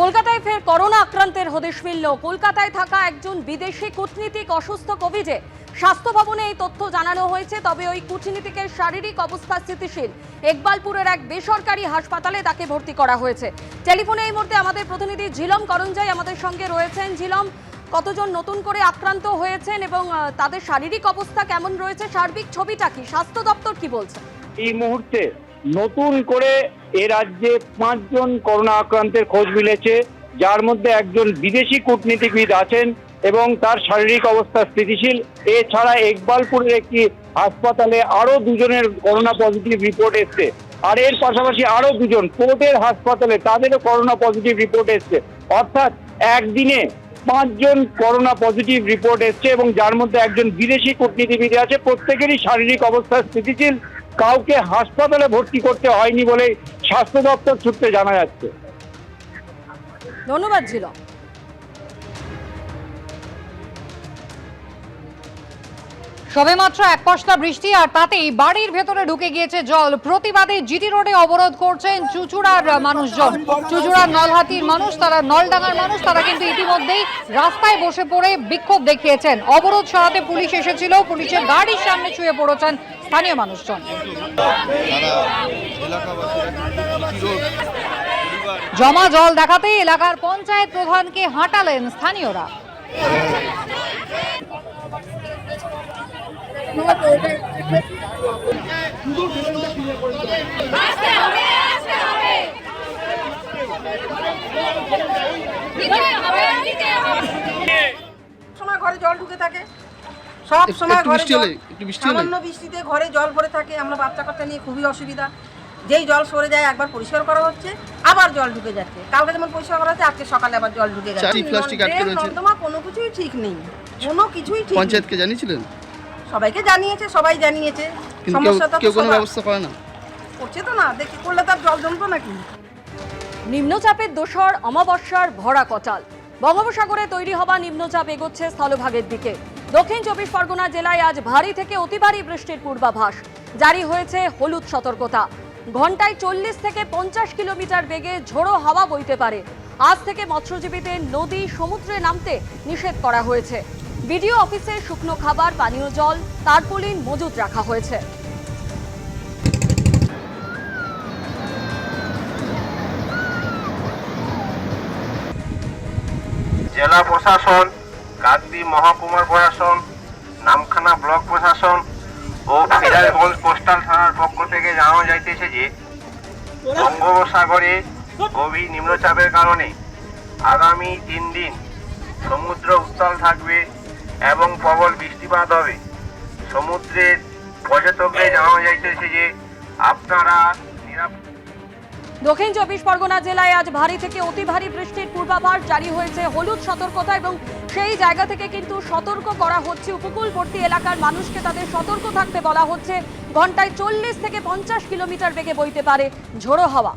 কলকাতায় ফের করোনা আক্রান্তের হদিশ মিলল। কলকাতায় থাকা একজন বিদেশি কূটনীতিক অসুস্থ কোভিডে স্বাস্থ্য ভবনে এই তথ্য জানানো হয়েছে, তবে ওই কূটনীতিকের শারীরিক অবস্থা স্থিতিশীল। একবালপুরের এক বেসরকারি হাসপাতালে তাকে ভর্তি করা হয়েছে। টেলিফোনে এই মুহূর্তে আমাদের প্রতিনিধি ঝিলম করঞ্জাই আমাদের সঙ্গে রয়েছেন। ঝিলম, কতজন নতুন করে আক্রান্ত হয়েছেন এবং তাদের শারীরিক অবস্থা কেমন রয়েছে? সার্বিক ছবিটা কি? স্বাস্থ্য দপ্তর কি বলছে? এই মুহূর্তে নতুন করে এ রাজ্যে পাঁচজন করোনা আক্রান্তের খোঁজ মিলেছে, যার মধ্যে একজন বিদেশি কূটনীতিবিদ আছেন এবং তার শারীরিক অবস্থা স্থিতিশীল। এছাড়া একবালপুরের একটি হাসপাতালে আরও দুজনের করোনা পজিটিভ রিপোর্ট এসছে। আর এর পাশাপাশি আরও দুজন কোর্টের হাসপাতালে তাদেরও করোনা পজিটিভ রিপোর্ট এসছে। অর্থাৎ একদিনে পাঁচজন করোনা পজিটিভ রিপোর্ট এসছে এবং যার মধ্যে একজন বিদেশি কূটনীতিবিদ আছে, প্রত্যেকেরই শারীরিক অবস্থা স্থিতিশীল। কাউকে হাসপাতালে ভর্তি করতে হয়নি বলে স্বাস্থ্য দপ্তর সূত্রে জানা যাচ্ছে। ধন্যবাদ সবেমাত্র এক পশলা বৃষ্টি আর তাতেই বাড়ির ভেতরে ঢুকে গিয়েছে জল। প্রতিবাদে জিটি রোডে অবরোধ করছেন চুচুড়ার মানুষজন। চুচুড়ার নলহাতির মানুষ, তারা নলডাঙ্গার মানুষ, তারা কিন্তু ইতিমধ্যেই রাস্তায় বসে পড়ে বিক্ষোভ দেখিয়েছেন। অবরোধ সরাতে পুলিশ এসেছিল, পুলিশের গাড়ির সামনে ছুঁয়ে পড়েছেন স্থানীয় মানুষজন। জমা জল দেখাতে এলাকার পঞ্চায়েত প্রধানকে হাঁটালেন স্থানীয়রা। ঘরে জল ঢুকে থাকে। সব সময় ঘরে। সামান্য বৃষ্টিতে ঘরে জল ভরে থাকে আমরা বাচ্চা কাচ্চা নিয়ে খুবই অসুবিধা। যেই জল সরে যায় একবার পরিষ্কার করা হচ্ছে আবার জল ঢুকে যাচ্ছে। কালকে যেমন পরিষ্কার করা হচ্ছে আজকে সকালে আবার জল ঢুকে গেছে। কোনো কিছুই ঠিক নেই। কোনো কিছুই ঠিক। পঞ্চায়েতকে জানিয়েছিলেন? সবাইকে জানিয়েছে সবাই জানিয়েছে। কিন্তু কেউ সমস্যাটা কেউ কোনো ব্যবস্থা করে না? করছে তো না দেখি করলে তার জল জমতো নাকি? নিম্নচাপের দোসর অমাবস্যার ভরা কটাল বঙ্গোপসাগরে তৈরি হওয়া নিম্নচাপ এগোচ্ছে স্থলভাগের দিকে। দক্ষিণ চব্বিশ পরগনা জেলায় আজ ভারী থেকে অতি ভারী বৃষ্টির পূর্বাভাস। জারি হয়েছে হলুদ সতর্কতা। ঘন্টায় চল্লিশ থেকে পঞ্চাশ কিলোমিটার বেগে ঝোড়ো হাওয়া বইতে পারে। আজ থেকে মৎস্যজীবীদের নদী সমুদ্রে নামতে নিষেধ করা হয়েছে। বিডিও অফিসে শুকনো খাবার, পানীয় জল, তারপলিন মজুত রাখা হয়েছে। জেলা প্রশাসন কাকদ্বীপ মহকুমার প্রশাসন, নামখানা ব্লক প্রশাসন ও সিরাজগঞ্জ কোস্টাল থানার পক্ষ থেকে জানানো যাইতেছে যে বঙ্গোপসাগরে গভীর নিম্নচাপের কারণে আগামী তিন দিন সমুদ্র উত্তাল থাকবে। এবং প্রবল বৃষ্টিপাত হবে। সমুদ্রের পর্যটকদের জানানো যাইতেছে যে, আপনারা দক্ষিণ চব্বিশ পরগনা জেলায় আজ ভারী থেকে অতি ভারী বৃষ্টির পূর্বাভাস জারি হয়েছে। হলুদ সতর্কতা এবং সেই জায়গা থেকে কিন্তু সতর্ক করা হচ্ছে। উপকূলবর্তী এলাকার মানুষকে তাদের সতর্ক থাকতে বলা হচ্ছে। ঘন্টায় চল্লিশ থেকে পঞ্চাশ কিলোমিটার বেগে বইতে পারে ঝোড়ো হাওয়া।